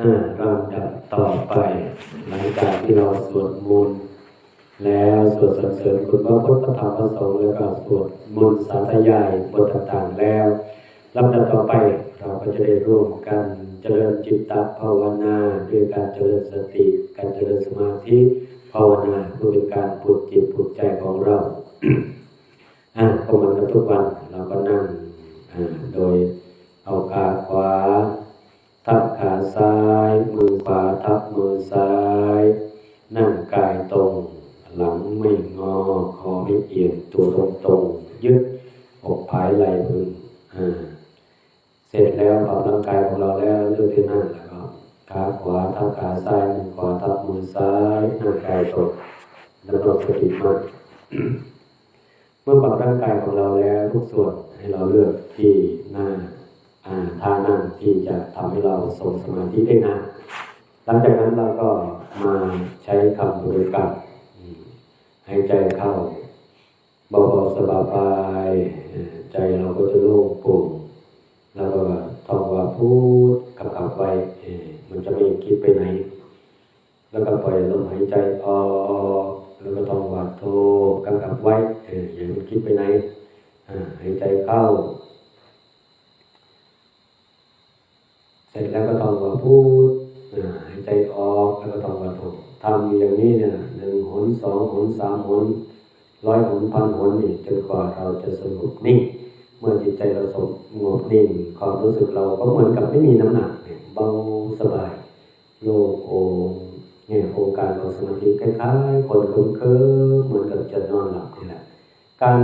อ่าลำดับต่อไป หลังจากที่เราสวดมนต์แล้วสวดสรรเสริญคุณพระพุทธะธรรมพระสงฆ์แล้วก็สวดมนต์สาธยายบทต่างๆแล้วลำดับต่อไปเราก็จะได้ร่วมกันเจริญจิตตภาวนาด้วยการเจริญสติ การเจริญสมาธิภาวนาเพื่อเป็นการปลุกจิตปลุกใจของเราอ่าก็เหมือนกับทุกวันเราก็นั่งอ่าโดยเอาขาขวา ทับขาซ้าย มือขวาทับมือซ้าย นั่งกายตรง หลังไม่งอ คอไม่เอียง ตัวตรงตรงยึดอกผายไหล่พึงอ่าเสร็จแล้วออกร่างกายของเราแล้วเลือกที่นั่งแล้วก็ขาขวาทับขาซ้ายมือขวาทับมือซ้ายนั่งกายตรงแล้วก็สติมั่นเมื่อปรับร่างกายของเราแล้วทุกส่วนให้เราเลือกที่หน้า ท่านั่งที่จะทำให้เราทรงสมาธิได้นานหลังจากนั้นเราก็มาใช้คำบริกรรมหายใจเข้าเบาๆสบายๆใจเราก็จะโล่งโปร่งแล้วก็ท่องว่าพูดขับๆไว้เอ่อมันจะไม่คิดไปไหน แล้วก็ปล่อยลมหายใจออกแล้วก็ต้องว่าโทกำกับไว้อย่ามันคิดไปไหนหายใจเข้า เส ร็จแล้วก็ต้องว่าพูดหายใจออกแล้วก็ต้องว่าโททำอยู่อย่างนี้เนี่ยหนึ่งหนสองหนสามหนร้อยหนพันหนนี่จนกว่าเราจะสงบนิ่งเมื่อจิตใจเราสงบนิ่งความรู้สึกเราก็เหมือนกับไม่มีน้ำหนักเนี่ยเบาสบายโล่งโองเนี่ยโครงการของสมาธิคล้ายๆคนคุ้นเคยเหมือนกับจะนอนหลับนี่แหละการ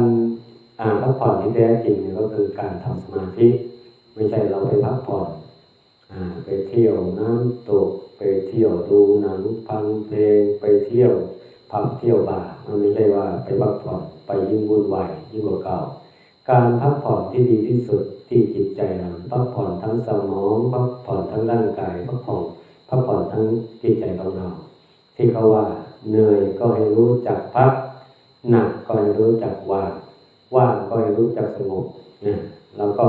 อ่านพักผ่อนที่แท้จริงเนี่ยก็คือการทำสมาธิ ไม่ใช่เราไปพักผ่อน ไปเที่ยวน้ำตก ไปเที่ยวดูหนังฟังเพลง ไปเที่ยวพักเที่ยวบาร์มันไม่ใช่ว่าไปพักผ่อนไปยิ่งวุ่นวายยิ่งกว่าเก่า การพักผ่อนที่ดีที่สุดที่จิตใจเราพักผ่อนทั้งสมองพักผ่อนทั้งร่างกายพักผ่อนพักผ่อนทั้งจิตใจของเรา ที่เขาว่าเหนื่อยก็ให้รู้จักพักหนักก็ให้รู้จักว่างว่างก็ให้รู้จักสงบนะแล้วก็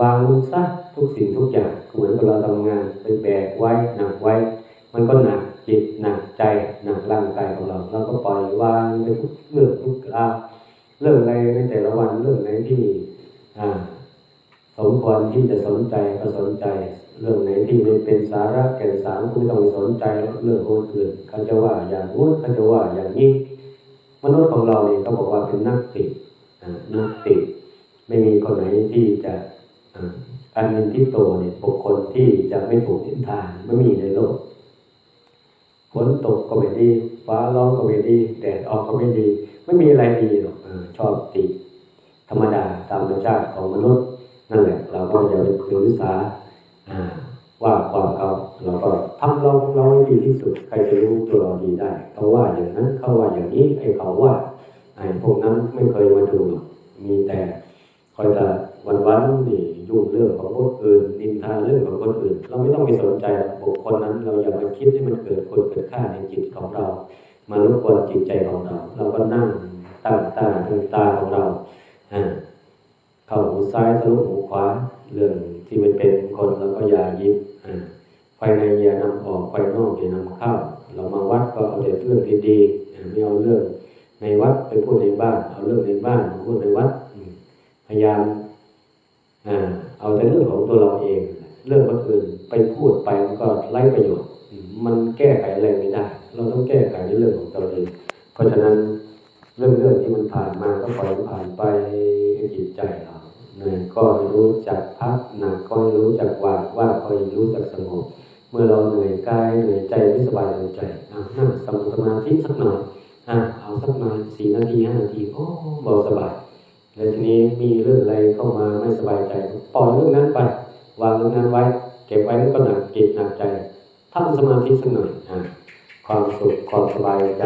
วางซะทุกสิ่งทุกอย่างเหมือนกับเราทำงานไปแบกไว้หนักไว้ มันก็หนักจิตหนักใจหนักร่างกายของเราเราก็ปล่อยวางไปทุกเรื่องทุกราวเรื่องในในแต่ละวันเรื่องไหนที่อ่าสมควรที่จะสนใจก็สนใจ เรื่องไหนที่เป็นสาระแก่นสารก็ไม่ต้องสนใจเรื่องคนอื่นเขาจะว่าอย่างนู้นเขาจะว่าอย่างนี้มนุษย์ของเราเนี่ยเขาบอกว่าเป็นนักติดอ่านักติดไม่มีคนไหนที่จะ การเงินที่โตเนี่ยบุคคลที่จะไม่ถูกทิศทางไม่มีในโลกฝนตกก็ไม่ดีฟ้าร้องก็ไม่ดีแดดออกก็ไม่ดี ไม่มีอะไรดีหรอกอาชอบติดธรรมดาตามธรรมชาติของมนุษย์นั่นแหละ เราก็อย่าไปถือสาอ่าว่าความเขาเราก็ทำเราเราดีที่สุดใครจะรู้ตัวเราดีได้เขาว่าอย่างนั้นเขาว่าอย่างนี้ไอ้เขาว่าไอ้พวกนั้นไม่เคยมาดูหรอกมีแต่คอยแต่วันวันๆนี่ยุ่งเรื่องของคนอื่นนินทาเรื่องของคนอื่น เราไม่ต้องไปสนใจบุคคลนั้น เราอย่ามาคิดให้มันเกิดคนเกิดค่าในจิตของเรา มารบกวนจิตใจของเรา เราก็นั่งตั้งตาตั้งตาของเราเข้าหูซ้ายทะลุหูขวาเรื่องที่มันเป็นคนเราก็อย่ายิ้มอ่าไฟในอย่านำออกไฟนอกอย่านำเข้า เรามาวัดก็เอาแต่เรื่องดีๆอ่าไม่เอาเรื่องในวัดไปพูดในบ้านเอาเรื่องในบ้านพูดในวัดพยายามเอาแต่เรื่องของตัวเราเอง เรื่องคนอื่นไปพูดไปมันก็ไร้ประโยชน์ มันแก้ไขอะไรไม่ได้ เราต้องแก้ไขในเรื่องของตัวเอง เพราะฉะนั้นเรื่องเรื่องที่มันผ่านมาก็ปล่อยผ่านไปในจิตใจเราเหนื่ยก็รู้จักพักหนักก็รู้จักวางว่าก็รู้จักสงบเมื่อเราเหนื่อยกายเหนื่อยใจไม่สบายใจอะนั่งสมาสมาธิสักหน่อยอะเอาสักมาสี่นาทีห้านาทีโอ้เบาสบายแล้วทีนี้มีเรื่องอะไรเข้ามาไม่สบายใจปล่อยเรื่องนั้นไป วางเรื่องนั้นไว้ เก็บไว้มันก็หนักจิตหนักใจทำสมาธิสักหน่อยอะความสุขความสบายใจ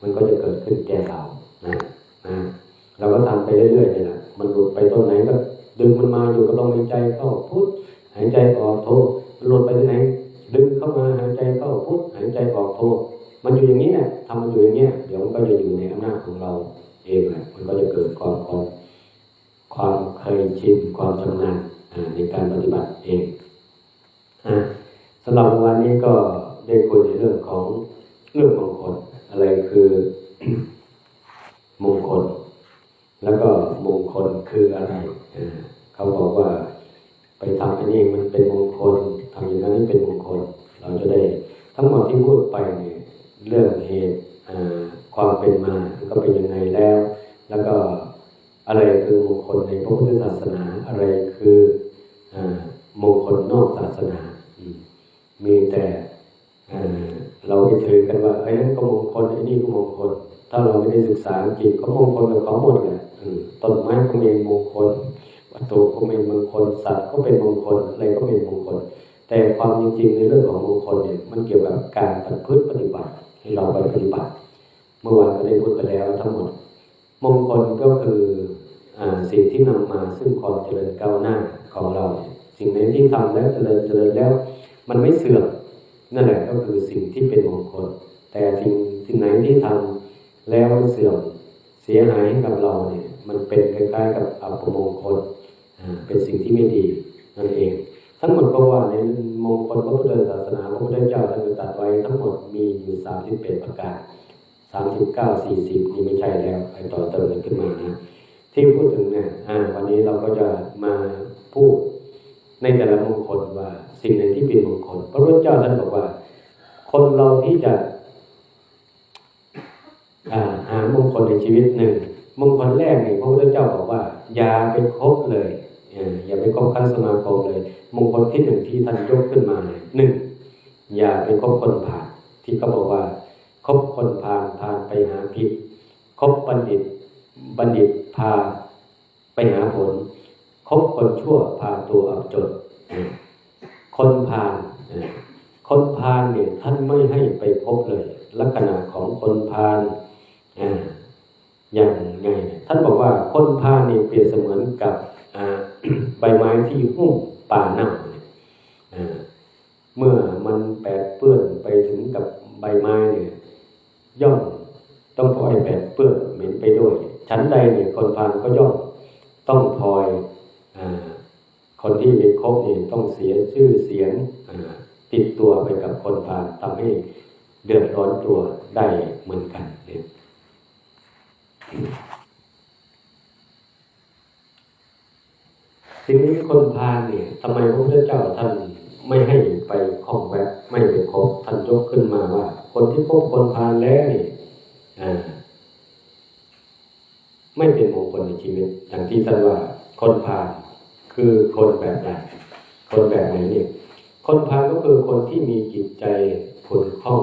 มันก็จะเกิดขึ้นแก่เรานะนะเราก็ทำไปเรื่อยๆนี่แหละมันหลุดไปตรงไหนก็ดึงมันมาอยู่กับลมหายใจเข้าพุทหายใจออกโทหลุดไปที่ไหน ดึงเข้ามาหายใจเข้าพุทหายใจออกโทมันอยู่อย่างนี้เนี่ยทำมันอยู่อย่างเนี้ยเดี๋ยวมันก็จะอยู่ในอำนาจของเราเองแหละมันก็จะเกิดความความความเคยชินความชำนาญ ในการปฏิบัติเองอ่าสำหรับวันนี้ก็ได้คุยในเรื่องของเรื่องมงคลอะไรคือ มงคล แล้วก็มงคลคืออะไรอ่าเขาบอกว่า ไปทำอันนี้มันเป็นมงคลทำอย่างนั้นนี่เป็นมงคล เราจะได้ทั้งหมดที่พูดไปเนี่ยเรื่องเหตุอ่าความเป็นมามันก็เป็นยังไงแล้ว แล้วก็อะไรคือมงคลในพระพุทธศาสนา อะไรคืออามงคลนอกศาสนาอืมมีแต่อ่าเราไปถือกันว่าไอ้นั้นก็มงคลไอ้นี่ก็มงคล ถ้าเราไม่ได้ศึกษาจริงก็มงคลกับเขาหมดแหละอืมต้นไม้ก็เป็นมงคล วัตถุก็เป็นมงคลสัตว์ก็เป็นมงคลอะไรก็เป็นมงคล แต่ความจริงๆในเรื่องของมงคลเนี่ยมันเกี่ยวกับการปฏิพฤติปฏิบัติให้เราไปปฏิบัติ เมื่อวานก็ได้พูดไปแล้วทั้งหมด มงคลก็คืออาสิ่งที่นำมาซึ่งความเจริญก้าวหน้าของเรา สิ่งไหนที่ทำแล้วเจริญเจริญแล้ว มันไม่เสื่อมนั่นแหละก็คือสิ่งที่เป็นมงคล แต่สิ่งสิ่งไหนที่ทำแล้วมันเสื่อมเสียหายให้กับเราเนี่ยมันเป็นคล้ายๆกับอัปมงคล เป็นสิ่งที่ไม่ดีนั่นเอง ทั้งหมดก็ว่าในมงคลพระพุทธศาสนาพระพุทธเจ้าท่านตรัสไว้ทั้งหมดมีอยู่สามสิบเอ็ดประการสามสิบเก้าสี่สิบนี่ไม่ใช่แล้วไอ้ต่อเติมขึ้นมานะที่พูดถึงเนี่ยวันนี้เราก็จะมาพูดในแต่ละมงคลว่าสิ่งไหนที่เป็นมงคล พระพุทธเจ้าท่านบอกว่า คนเราที่จะหามงคลในชีวิตหนึ่งมงคลแรกเนี่ยพระพุทธเจ้าบอกว่า อย่าไปคบเลย อย่าไปคบคันสมาคมเลย มงคลที่หนึ่งที่ท่านยกขึ้นมาเนี่ยหนึ่งอย่าไปคบคนผ่านที่เขาบอกว่าคบคนผ่านผ่านไปหาผิดคบบัณฑิต บัณฑิตพาไปหาผลคบคนชั่วพาตัวอับจนคนผ่านคนพาลเนี่ยท่านไม่ให้ไปพบเลย ลักษณะของคนพาลอ่าอย่างไงท่านบอกว่าคนพาลเนี่ยเปรียบเสมือนกับ ใบไม้ที่หุ้มป่าเน่าเนี่ยเมื่อมันแปดเปื้อนไปถึงกับใบไม้เนี่ยย่อมต้องพลอยแปดเปื้อนเหม็นไปด้วย ชั้นใดเนี่ยคนพาลก็ย่อมต้องพลอยอคนที่มีคบเนี่ยต้องเสียชื่อเสียงติดตัวไปกับคนพาลทำให้เดือดร้อนตัวได้เหมือนกันเนี่ย ทีนี้คนพาเนี่ยทำไมพระพุทธเจ้าท่านไม่ให้ไปคล้องแวะไม่ไปคบท่านยกขึ้นมาว่า คนที่พบคนพาแล้วนี่อ่าไม่เป็นมงคลในชีวิตอย่างที่ท่านว่าคนพาลคือคนแบบไหนคนแบบไหนเนี่ยคนพาลก็คือคนที่มีจิตใจผุนคล่อง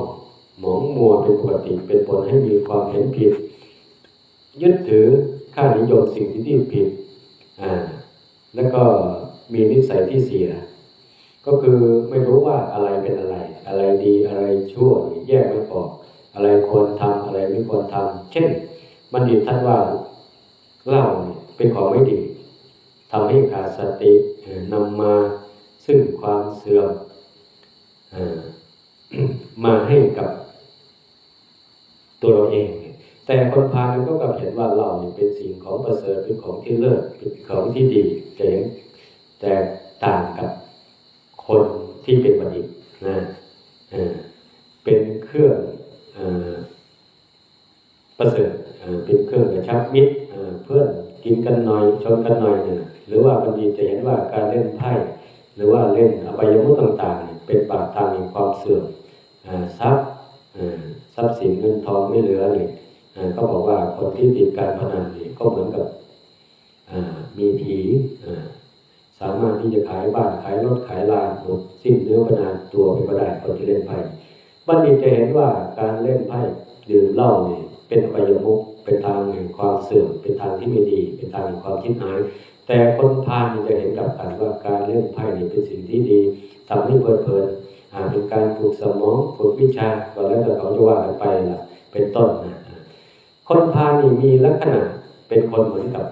หมองมัวเป็นปกติเป็นผลให้มีความเห็นผิด ยึดถือค่านิยมสิ่งที่ที่ผิดอ่า แล้วก็มีนิสัยที่เสีย ก็คือไม่รู้ว่าอะไรเป็นอะไร อะไรดีอะไรชั่วแยกไม่ออก อะไรควรทำอะไรไม่ควรทำเช่น บัณฑิตท่านว่าเหล้าเป็นของไม่ดีทำให้ขาดสติเอ่อนำมาซึ่งความเสื่อมอมาให้กับตัวเราเอง แต่คนพาลก็กลับเห็นว่าเราเนี่ยเป็นสิ่งของประเสริฐเป็นของที่เลิศเป็นของที่ดีเจ๋งแต่ต่างกับคนที่เป็นบัณฑิตนะเอ่อเป็นเครื่องอประเสริฐเอ่อเป็นเครื่องกระชับมิตรเอ่อเพื่อนกินกันหน่อยชนกันหน่อยเนี่ยหรือว่าบัณฑิตจะเห็นว่าการเล่นไพ่หรือว่าเล่นอบายมุขต่างๆ เป็นปากทางแห่งความเสื่อมอ่าทรัพย์อ่าทรัพย์สินเงินทองไม่เหลือเนี่ย อ่าบอกว่าคนที่ติดการพนันนี่ก็เหมือนกับมีผีสามารถที่จะขายบ้านขายรถขายลานหมดสิ้นเนื้อประดาตัวไปก็ได้คนที่เล่นไพ่บัณฑิตจะเห็นว่าการเล่นไพ่ดื่มเหล้าเนี่ยเป็นอบายมุขเป็นทางแห่งความเสื่อมเป็นทางที่ไม่ดี เป็นทางแห่งความคิดหาย แต่คนพาลนี่จะเห็นกับกันว่าการเล่นไพ่นี่เป็นสิ่งที่ดีทำให้เพลิดเพลินเป็นการปลูกสมองฝึกวิชาก็แล้วแต่เขาจะว่ากันไปล่ะเป็นต้นนะ คนพาลนี่มีลักษณะเป็นคนเหมือนกับ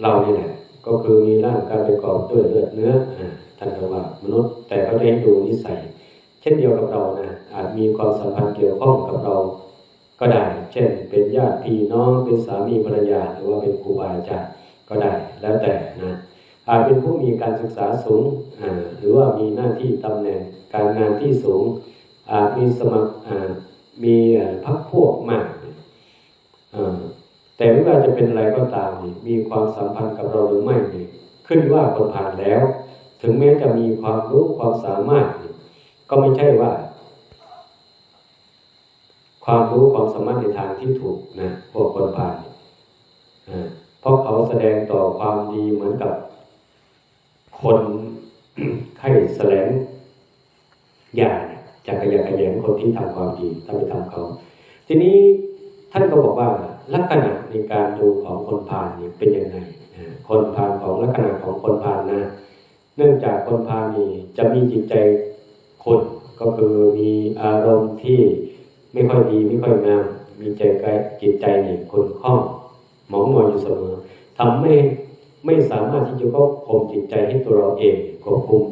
เรานี่แหละก็คือมีร่างกายประกอบด้วยเลือดเนื้ออ่าท่านก็ว่ามนุษย์ แต่เขาจะให้ดูนิสัย เช่นเดียวกับเรานะอาจมีความสัมพันธ์เกี่ยวข้องกับเราก็ได้ เช่น เป็นญาติพี่น้องเป็นสามีภรรยาหรือว่าเป็นครูบาอาจารย์ก็ได้แล้วแต่นะอาจเป็นผู้มีการศึกษาสูงหรือว่ามีหน้าที่ตำแหน่งการงานที่สูงอาจมีสมัครมีพักพวกมาก แต่ไม่ว่าจะเป็นอะไรก็ตามนี่มีความสัมพันธ์กับเราหรือไม่นี่ขึ้นว่าคนผ่านแล้ว ถึงแม้จะมีความรู้ความสามารถนี่ก็ไม่ใช่ว่า ความรู้ความสามารถในทางที่ถูกนะพวกคนผ่านเพราะเขาแสดงต่อความดีเหมือนกับ คนไข้แสลงยาเนี่ยจะกระยะกระแยงคนที่ทำความดีถ้าไปทำเขา ทีนี้ ท่านก็บอกว่าลักษณะในการดูของคนพาลนี่เป็นยังไงคนพาลของลักษณะของคนพาลนะ เนื่องจากคนพาลนี่จะมีจิตใจคนก็คือมีอารมณ์ที่ไม่ค่อยดีไม่ค่อยงามมีใจกายจิตใจนี่คนข้องหมองมัวอยู่เสมอทำให้ไม่สามารถที่จะควบคุมจิตใจให้ตัวเราเองควบคุม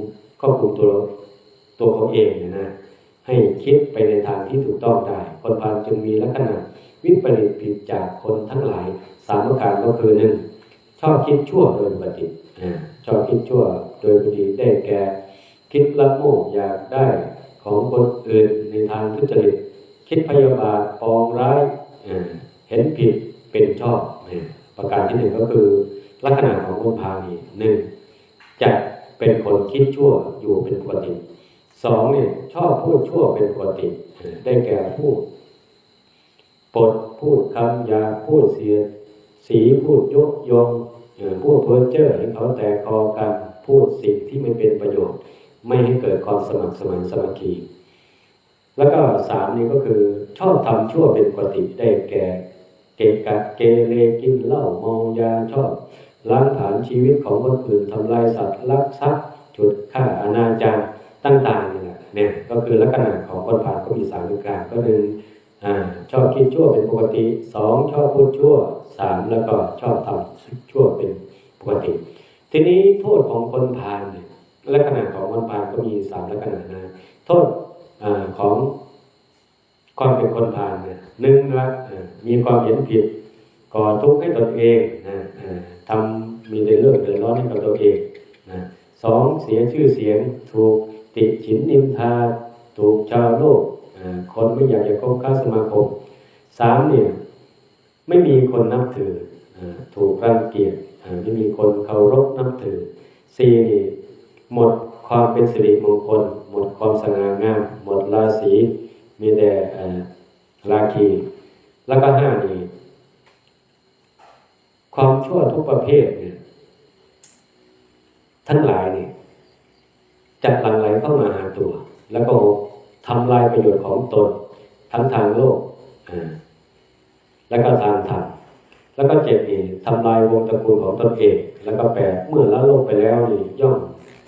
ควบคุมตัวตัวเขาเองเนยนะให้คิดไปในทางที่ถูกต้องได้คนพาลจึงมีลักษณะ วิปริตผิดจากคนทั้งหลาย สามประการก็คือหนึ่งชอบคิดชั่วโดยปกติชอบคิดชั่วโดยปกติได้แก่คิดละโมบอยากได้ของคนอื่นในทางทุจริตคิดพยาบาทปองร้ายเห็นผิดเป็นชอบประการที่หนึ่งก็คือ ลักษณะของคนพาลนี่หนึ่งจะเป็นคนคิดชั่วอยู่เป็นปกติสองเนี่ยชอบพูดชั่วเป็นปกติเอ่อได้แก่พูด ปดพูดคำหยาพูดเสีย สีพูดยกยงเอ่อพูดเพ้อเจ้อให้เขาแตกคอกันพูดสิ่งที่ไม่เป็นประโยชน์ ไม่ให้เกิดความสมัครสมานสมัคคีแล้วก็สามนี่ก็คือชอบทำชั่วเป็นปกติได้แก่เกะกะเกเรกินเหล้าเมายาชอบล้างผลาญชีวิตของคนอื่นทำลายสัตว์ลักทรัพย์จุดฆ่าอนาจารต่างๆนี่แหละเนี่ยก็คือลักษณะของคนผ่านก็มีสามประการก็หนึ่ง อชอบคิดชั่วเป็นปกติสองชอบพูดชั่วสามแล้วก็ชอบทำชั่วเป็นปกติ ทีนี้โทษของคนพาลเนี่ยลักษณะของคนพาลก็มีสามลักษณะนะโทษอของความเป็นคนพาลเนี่ยหนึ่งละมีความเห็นผิดก่อทุกข์ให้ตนเองนะอ่าทำมีในเรื่องเดือดร้อนให้กับตัวเองนะสองเสียชื่อเสียงถูกติฉินนินทา ถูกชาวโลก คนไม่อยากจะคบค้าสมาคมสามเนี่ยไม่มีคนนับถืออถูกรังเกียจไม่มีคนเคารพนับถือสี่นี่หมดความเป็นสิริมงคล หมดความสง่างาม หมดราศีมีแต่ราคี แล้วก็ห้านี่ความชั่วทุกประเภทเนี่ยทั้งหลายเนี่ยจะหลั่งไหลเข้ามาหาตัว แล้วก็ ทำลายประโยชน์ของตนทั้งทางโลกแล้วก็ทางธรรมแล้วก็เจ็ดนี่ทำลายวงตระกูลของตนเองแล้วก็แปดเมื่อละโลกไปแล้วนี่ย่อม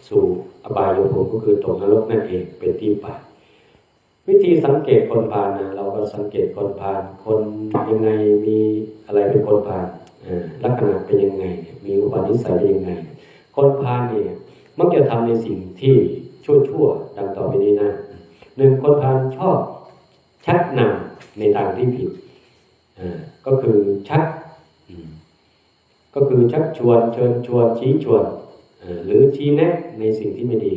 สู่อบายภูมิก็คือตกนรกนั่นเองเป็นที่ไปวิธีสังเกตคนพาลนะเราก็สังเกตคนพาลคนยังไงมีอะไรเป็นคนพาลอ่าลักษณะเป็นยังไง มีอุปนิสัยเป็นยังไง คนพาลเนี่ยมักจะทำในสิ่งที่ชั่วๆดังต่อไปนี้นะ หนึ่งคนพาลชอบชักนำในทางที่ผิดก็คือชัก ก็คือชักชวนเชิญชวนชี้ชวนหรือชี้แนะในสิ่งที่ไม่ดี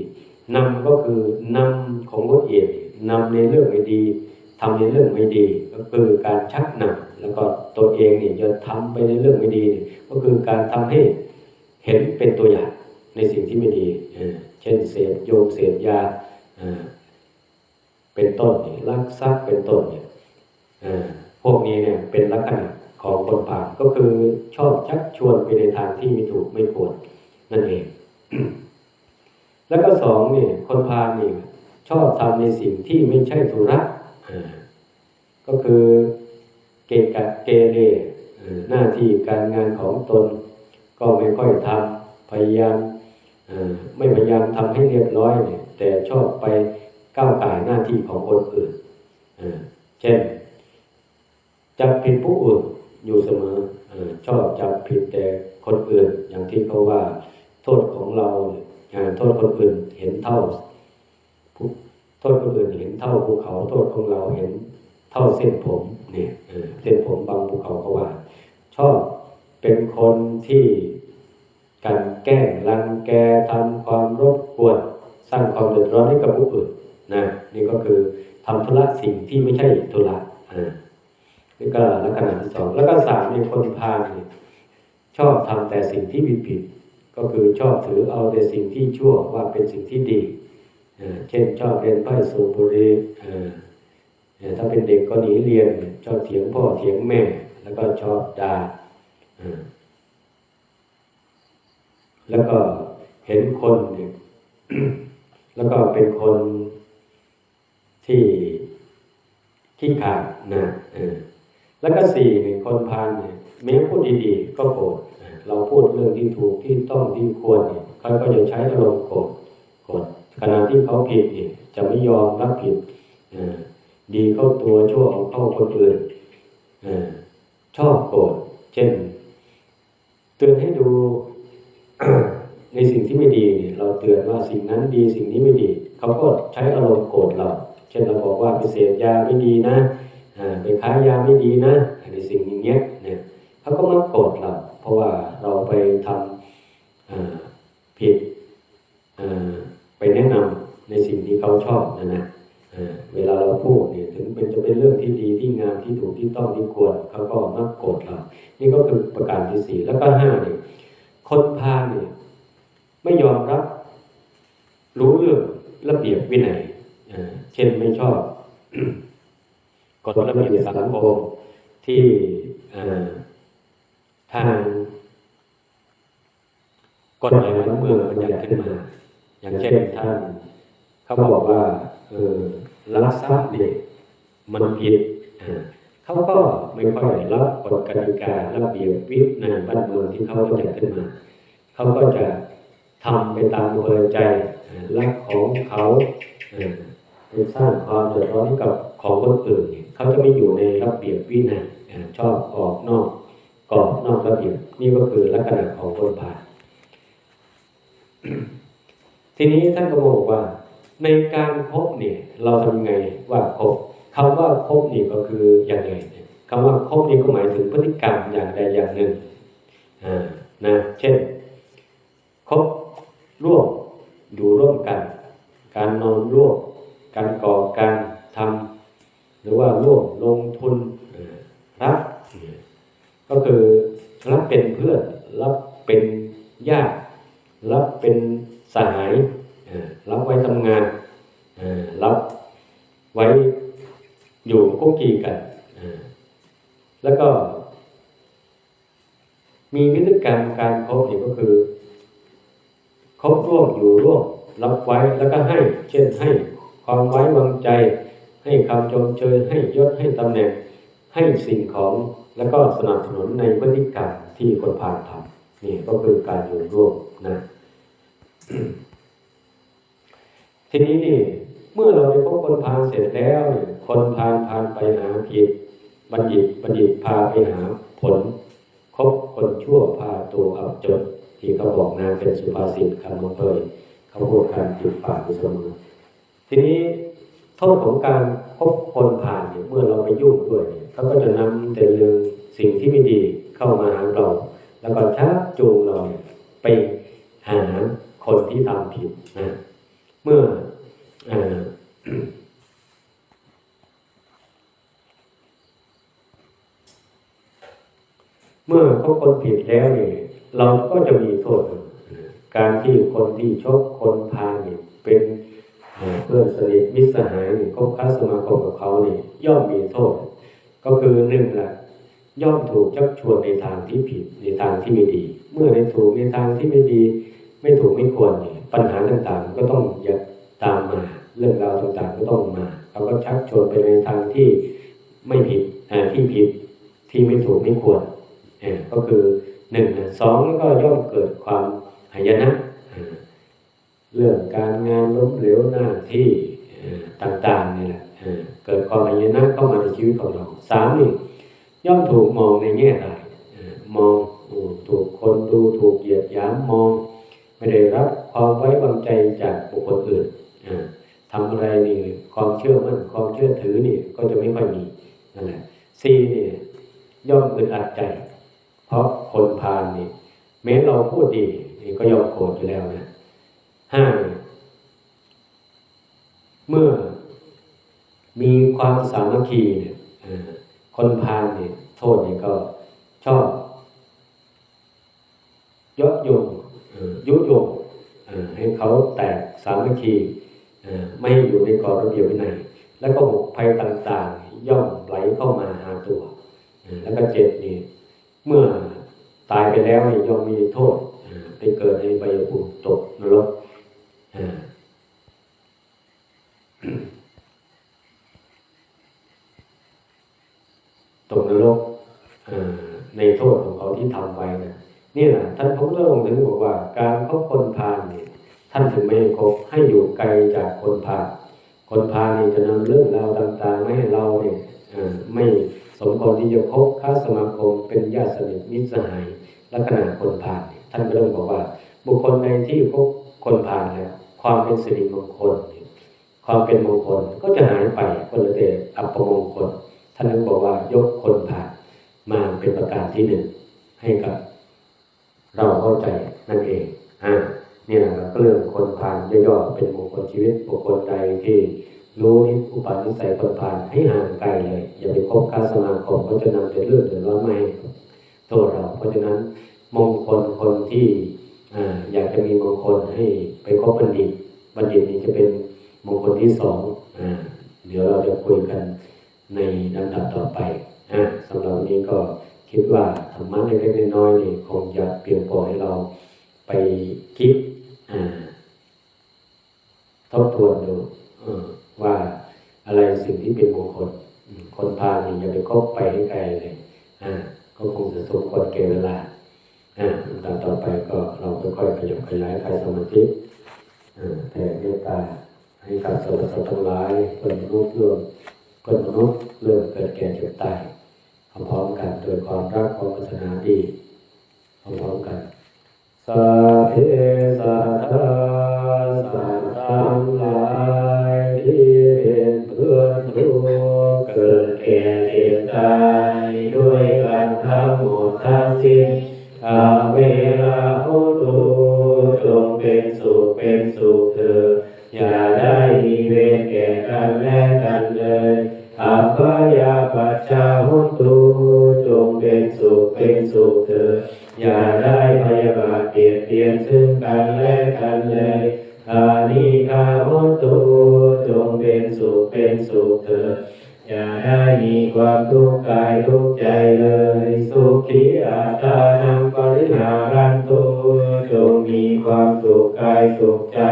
นำก็คือนำของคนอื่นำในเรื่องไม่ดีทำในเรื่องไม่ดี ก็คือการชักนำแล้วก็ตัวเองเนี่ยจะทำไปในเรื่องไม่ดี ก็คือการทำให้เห็นเป็นตัวอย่างในสิ่งที่ไม่ดี เช่นเสพโยมเสพยา เป็นต้นเนี่ยลักทรัพย์เป็นต้นเนี่ยพวกนี้เนี่ยเป็นลักษณะของคนผ่านก็คือชอบชักชวนไปในทางที่ไม่ถูกไม่ควรนั่นเอง แล้วก็สองเนี่ยคนพาลนี่ชอบทำในสิ่งที่ไม่ใช่ธุระก็คือเกกะเกเรหน้าที่การงานของตน ก็ไม่ค่อยทำพยายามไม่พยายามทำให้เรียบร้อยเนี่ยแต่ชอบไป ก้าวไก่หน้าที่ของคนอื่นเช่นจับผิดผู้อื่นอยู่เสมออชอบจับผิดแต่คนอื่น อย่างที่เขาว่า โทษของเราเนี่ยอ่าโทษคนอื่นเห็นเท่าโทษคนอื่นเห็นเท่าภูเขาโทษของเราเห็นเท่าเส้นผมเนี่ยเส้นผมบางภูเขาเขว่า ชอบเป็นคนที่การแกล้งรังแกทำความรบกวนสร้างความเดือดร้อนให้กับผู้อื่น นะนี่ก็คือทำธุระสิ่งที่ไม่ใช่ธุระอ่านี่ก็ลักษณะที่สองแล้วก็สามในคนพาลเนี่ยชอบทำแต่สิ่งที่ผิดผิดก็คือชอบถือเอาแต่สิ่งที่ชั่วว่าเป็นสิ่งที่ดีอ่าเช่นชอบเรียนไพ่สูบบุหรี่อ่าถ้าเป็นเด็กก็หนีเรียนชอบเถียงพ่อเถียงแม่ แล้วก็ชอบด่าอ่าแล้วก็เห็นคนเนี่ยแล้วก็เป็นคน ที่ขี้ขลาดนะแล้วก็สี่เนี่ยคนพาลเนี่ยแม้พูดดีๆ ก็โกรธเราพูดเรื่องที่ถูกที่ต้องที่ควรเนี่ยเขาก็จะใช้อารมณ์โกรธโกรธขณะที่เขาผิดเนี่ยจะไม่ยอมรับผิดดีเข้าตัวชั่วเอาเข้าคนอื่นอ่าชอบโกรธเช่นเตือนให้ดูในสิ่งที่ไม่ดีเนี่ยเราเตือนว่าสิ่งนั้นดีสิ่งนี้ไม่ดี เขาก็ใช้อารมณ์โกรธเรา เช่นเราบอกว่าไปเสพยาไม่ดีนะไปค้ายาไม่ดีนะในสิ่งอย่างเงี้ยเนี่ยเขาก็มาโกรธเราเพราะว่าเราไปทำผิดไปแนะนำในสิ่งที่เขาชอบนะนะเวลาเราพูดเนี่ยถึงเป็นจะเป็นเรื่องที่ดีที่งามที่ถูกที่ต้องที่ควรเขาก็มาโกรธเรา นี่ก็คือประการที่สี่แล้วก็ห้าเนี่ยคนพาเนี่ยไม่ยอมรับ รู้เรื่องระเบียบวินัย เช่นไม่ชอบกฎระเบียบสังคมที่อ่าทางกฎหมายบ้านเมืองบัญญัติขึ้นมา อย่างเช่นท่านเขาบอกว่าเออลักทรัพย์เนี่ยมันผิดอ่าเขาก็ไม่ค่อยรับกฎกติการะเบียบวินัยบ้านเมืองที่เขาบัญญัติขึ้นมา เขาก็จะทำไปตามอำเภอใจอ่ารักของเขาอ่า ไปสร้างความเดือดร้อนให้กับของคนอื่นเขาจะไม่อยู่ในระเบียบวินัยชอบออกนอกกรอบนอกระเบียบนี่ก็คือลักษณะของคนผ่านทีนี้ท่านก็บอกว่า ในการคบเนี่ย เราทำไงว่าคบคำว่าคบนี่ก็คืออย่างไรเนี่ยคำว่าคบนี่ก็หมายถึงพฤติกรรมอย่างใดอย่างหนึ่งอ่านะเช่นคบร่วมอยู่ร่วมกัน การนอนร่วม การก่อการทำหรือว่าร่วมลงทุนรับก็คือรับเป็นเพื่อนรับเป็นญาติรับเป็นสหายรับไว้ทำงานรับไว้อยู่คุกคีกัน แล้วก็ มีพฤติกรรการคบนี่ก็คือคบร่วมอยู่ร่วมรับไว้แล้วก็ให้ เช่นให้ ความไว้วางใจ ให้คำชมเชยให้ยศให้ตำแหน่ง ให้สิ่งของแล้วก็สนับสนุนในพฤติกรรมที่คนพาลทำนี่ก็คือการอยู่ร่วมนะทีนี้นี่เมื่อเราไปพบคนพาเสร็จแล้วเนี่ยคนพาพาไปหาผิดบัณฑิตบัณฑิตพาไปหาผลคบคนชั่วพาตัวอับจนที่เขาบอกนางเป็นสุภาษิตคำมเคยเขาพูดกันติดปากอยู่เสมอ ทีนี้โทษของการคบคนผ่านเนี่ยเมื่อเราไปยุ่งด้วยเนี่ยเขาก็จะนำแต่เรื่องสิ่งที่ไม่ดีเข้ามาหาเรา แล้วก็ชักจูงเราไปหาคนที่ทำผิดนะเมื่ออเมื่อเขาคนผิดแล้วเนี่ยเราก็จะมีโทษ การที่คนที่ชกคนพาเนี่ยเป็น เพื่อนสนิทมิตรสหายคบค้าสมาคมกับเขาเนี่ยย่อมมีโทษ ก็คือหนึ่งละย่อมถูกชักชวนในทางที่ผิดในทางที่ไม่ดี เมื่อในถูกในทางที่ไม่ดี ไม่ถูกไม่ควรเนี่ยปัญหาต่างๆ ก็ต้องอย่าตามมา เรื่องราวต่างๆก็ต้องมาเขาก็ชักชวนไปในทางที่ไม่ผิดที่ผิดที่ไม่ถูกไม่ควรเอ่อก็คือหนึ่งนะสองแล้วก็ย่อมเกิดความหายนะ เรื่องการงานล้มเหลวหน้าที่ต่างๆนี่แหละเกิดความหายนะเข้ามาในชีวิตของเราสามนี่ย่อมถูกมองในแง่ร้ายเอ่อมองถูกคนดูถูกเหยียดหยามมอง ไม่ได้รับความไว้วางใจจากบุคคลอื่นอ่าทำอะไรนี่ความเชื่อมั่นความเชื่อถือนี่ก็จะไม่ค่อยมีนั่นแหละสี่นี่ย่อมอึดอัดใจ เพราะคนพาลนี่แม้เราพูดดีนี่ก็ย่อมโกรธอยู่แล้วนะ ห้าเมื่อมีความสามัคคีเนี่ยคนพาลเนี่ยโทษเนี่ยก็ชอบยกยงยุยงให้เขาแตกสามัคคีไม่อยู่ในกรอบระเบียบวินัยแล้วก็ภัยต่างๆ ย่อมไหลเข้ามาหาตัว แล้วก็เจ็บนี่เมื่อตายไปแล้วนี่ย่อมมีโทษไปเกิดในใบภูมิตกนรก ตกนรกในโทษของเขาที่ทำไว้นะนี่แหละท่านพระพุทธองค์ถึงบอกว่า การเขาคนพาลเนี่ย ท่านถึงไม่ให้คบให้อยู่ไกลจากคนพาลคนพาลนี่จะนำเรื่องราวต่างๆไม่ให้เราเนี่ยไม่สมควรที่จะคบค้าสมาคมเป็นญาติสนิทมิตรสหายลักษณะคนพาลท่านก็เริ่มบอกว่า บุคคลในที่พบคนพาลแล้ว ความเป็นสิริมงคล ความเป็นมงคลก็จะหายไปก็เลยแต่อัปมงคล ท่านบอกว่ายกคนพาลมาเป็นประการที่หนึ่งให้กับ เราเข้าใจนั่นเองอ่านี่แหละก็เรื่องคนพาลย่อๆเป็นมงคลชีวิตบุคคลใดที่รู้นิอุปนิสัยคนพาลให้ห่างไกลเลย อย่าไปคบค้าสมาคมเขาจะนำจะเลื่อดหรือว่าไม่โทษเรา เพราะฉะนั้นมงคลคนที่ อยากจะมีมงคลให้ไปคบบัณฑิตบัณฑิตนี้จะเป็นมงคลที่สองเดี๋ยวเราจะคุยกันในลำดับต่อไปสำหรับวันนี้ก็คิดว่าธรรมะเล็กๆน้อยๆนี่คงจะเพียงพอให้เราไปคิดทบทวนดูว่าอะไรสิ่งที่เป็นมงคลคนพานี่อย่าไปคบไปให้ไกลเลยก็คงจะสมควรเก็บเวลา ต่อต่อไปก็เราค่อยๆขยับขยายใครสมาธิแผ่เมตตาให้กับสรรพสัตว์ทั้งหลายคนมนุษย์เรื่องคนมนุษย์เรื่องเกิดแก่เจ็บตายพร้อมกันโดยความรักความปรารถนาดีพร้อมกันสัพเพสัตตาสัตว์ทั้งหลายที่เป็นเพื่อนทุกเกิดแก่เจ็บตายด้วยกันทั้งหมดทั้งสิ้น เวลาหุตุจงเป็นสุขเป็นสุขเถิดอย่าได้มีเวรแก่กันและกันเลยอัปยาปัจจาหุตุจงเป็นสุขเป็นสุขเถิดอย่าได้พยาบาทเปลี่ยนเปลี่ยนซึ่งกันและกันเลยอานิคาหุตุจงเป็นสุขเป็นสุขเถิดอย่าได้มีความทุกข์กายทุกข์ใจเลย สุขีอาตา ใจ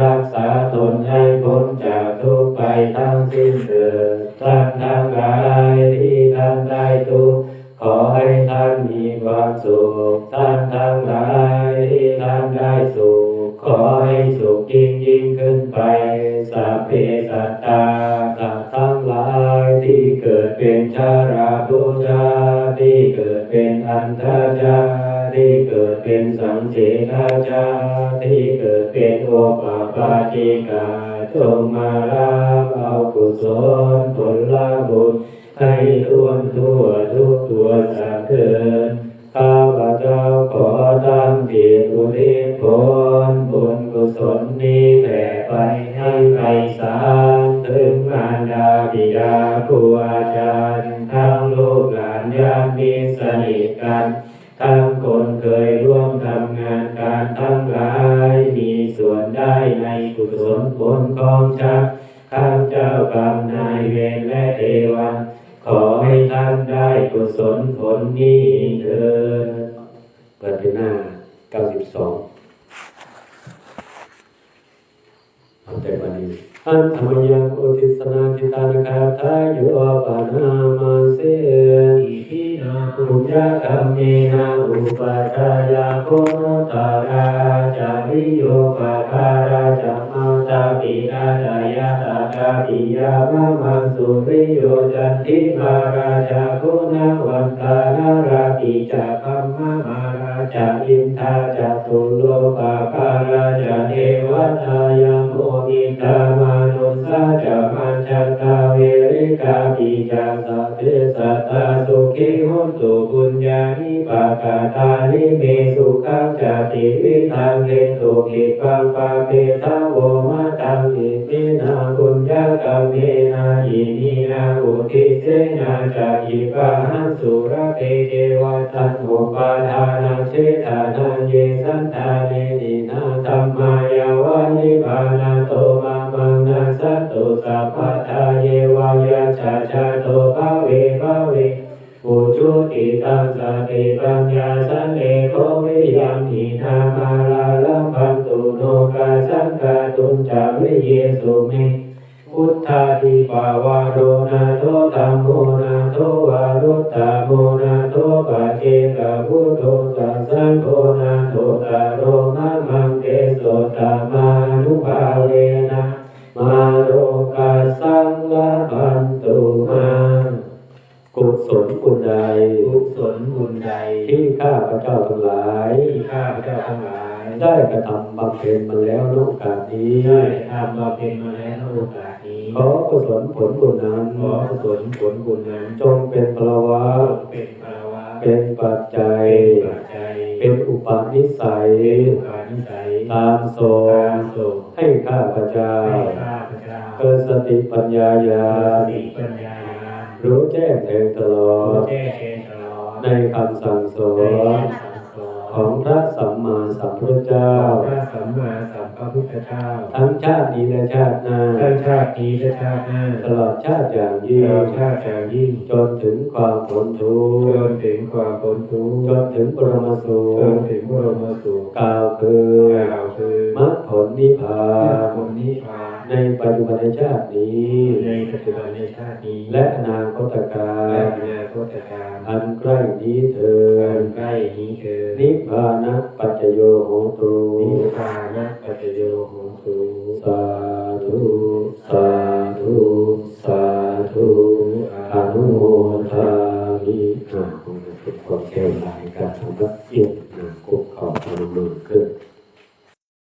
รักษาตนให้พ้นจากทุกข์ไปทั้งสิ้นเถิดท่านทั้งหลายที่ท่านได้ทุกขอให้ท่านมีความสุขท่านทั้งหลายที่ท่านได้สุขขอให้สุขยิ่งยิ่งขึ้นไปสัพเพสัตตาสัตว์ทั้งหลายที่เกิดเป็นชาราพุชาที่เกิดเป็นอันทจาย เป็นสังเจนาจาที่เกิดเป็นโอปปาจิกาจงมารับเอากุศลผลละบุญให้ทวนทั่วทุกตัวสัตว์เถิดข้าพเจ้าขอตั้งจิตอุทิศผลบุญกุศลนี้แผ่ไปให้ไพศาลถึงมารดาบิดาครูอาจารย์ ทั้งลูกหลานญาติมิตรสนิทกัน ทั้งคนเคย ผลของจักข้าเจ้ากรรมนายเวรและเทวันขอให้ท่านได้กุศลผลนี้เถิดเปิดเป็นหน้าเก้าสิบสองเอาใจวันนี้อันธรรมยังอุทิศนาจิตานคาทายโยปานามาเสอิ นาปุญญาธรรมีนาอุปชายาโคโนตาราจาริโยปะคาราจัมมาตาปินาจายาตาตาปิยามะมังสุริโยจันทิมาราจาโคนาวันตานาราปิจักัมมามาราจาอินทาจัตุโลปะคาราจาเทวตายาโมมิตามานุสาจามันจตาเวริกาปิจาสัพเพสัตตาสุขิโหตุปุญญานิปากาตานิเมสุขังจติวิทังเกตุกิปังปะเปทาโวมาตังอิมินาปุญญากรรมเมนาอินินาอุทิเสนาจะอิปะหังสุรเปเกวะตันโมปาทานาเชตานันเยสันตาเนนินาธรรมายาวานิพานาโต สัตตุสัพพทาเยวายาชาชาโตภาเวภาเวปุจุติตังสติปัญญาสันเลโกวิยัมหินามาลาลัมพันตุโนกาสังกาตุนจาวิเยสุเมพุทธาทิปาวาโรนาโทธัมโมนาโทวารุตตาโมนาโทปะเจกะพุทโธำบำเพ็ญมาแล้วในโอกาสนี้ได้ทำมาเป็นมาแล้วในโอกาสนี้ ขอกุศลผลบุญนั้น ขอกุศลผลบุญนั้น จงเป็นพลวะเป็นภาวะเป็นปัจจัยปัจจัย เป็นอุปนิสัยเป็นการนิสัยตามโสตามส่งให้ข้าพเจ้าให้ข้าพเจ้าเกิดสติปัญญาญาสณติปัญญาญาณรู้แจ้งแทงตลอรู้ดแจ้งแทงตลอด ในคำสั่งสอในนคำสั่งสอน ของพระสัมมาสัมพุทธเจ้า พระสัมมาสัมพุทธเจ้า ทั้งชาตินี้และชาติหน้าทั้งชาตินี้และชาติหน้า ตลอดชาติอย่างตยิ่งลอดชาติอย่างยิ่ง จนถึงความพ้นทุกจข์นถึงความพ้นทุกข์ จนถึงปรมสุจนขถึงบรมสุขกล่าวคือกล่าวคือมรรคผลนิพพาพระนผลนิพพาน ในปัจจุบันชาตินี้ ในปัจจุบันในชาตินี้ และอนาคตกาและลอนาคตการอันใกล้นี้เถิกาดรใกล้นี้คือนิพพานะปัจจโยโหตุนิพพานะปัจจโยโหตุสาธุ สาธุ สาธุอนุโมทามิอ่าคุณฝึกความแข็งแรงการทำรับเอียดนะกุกขอบพนมมือขึ้น